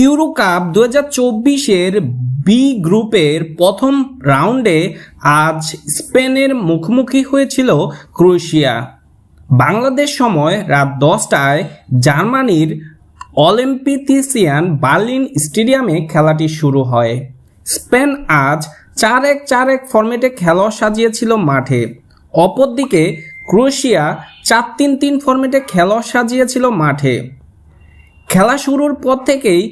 Euro cup দু হাজার চব্বিশের বি গ্রুপের প্রথম রাউন্ডে আজ স্পেনের মুখোমুখি হয়েছিল ক্রোয়েশিয়া। বাংলাদেশ সময় রাত দশটায় জার্মানির অলিম্পিথিসিয়ান বার্লিন স্টেডিয়ামে খেলাটি শুরু হয়। স্পেন আজ চার এক চার এক ফর্মেটে খেলা সাজিয়েছিল মাঠে। অপরদিকে ক্রোয়েশিয়া চার তিন তিন ফর্মেটে খেলা সাজিয়েছিল মাঠে। খেলা শুরুর পর থেকেই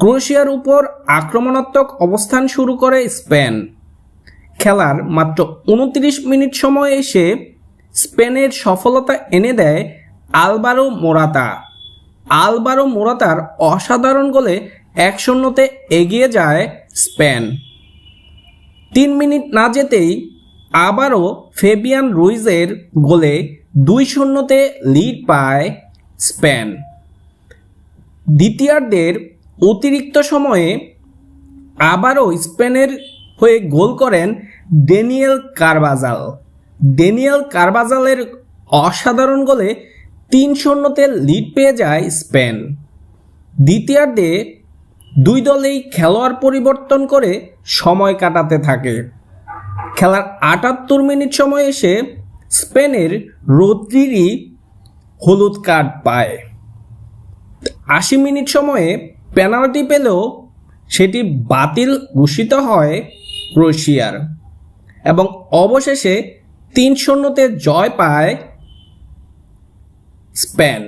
ক্রোয়েশিয়ার উপর আক্রমণাত্মক অবস্থান শুরু করে স্পেন। খেলার মাত্র উনত্রিশ মিনিট সময় এসে স্পেনের সফলতা এনে দেয় আলবারো মোরাতা। আলবারো মোরাতার অসাধারণ গোলে এক শূন্যতে এগিয়ে যায় স্পেন। তিন মিনিট না যেতেই আবারও ফেবিয়ান রুইজের গোলে দুই শূন্যতে লিড পায় স্পেন। দ্বিতীয়ার্ধের অতিরিক্ত সময়ে আবারও স্পেনের হয়ে গোল করেন ডেনিয়েল কারবাজাল। ডেনিয়েল কারবাজালের অসাধারণ গোলে তিন শূন্যতে লিড পেয়ে যায় স্পেন। দ্বিতীয়ার্ধে দুই দলেই খেলোয়াড় পরিবর্তন করে সময় কাটাতে থাকে। খেলার আটাত্তর মিনিট সময় এসে স্পেনের রোদ্রিরি হলুদ কার্ড পায়। আশি মিনিট সময়ে পেনাল্টি পেলেও সেটি বাতিল ঘোষিত হয় ক্রোয়েশিয়ার এবং অবশেষে তিন শূন্যতে জয় পায় স্পেন।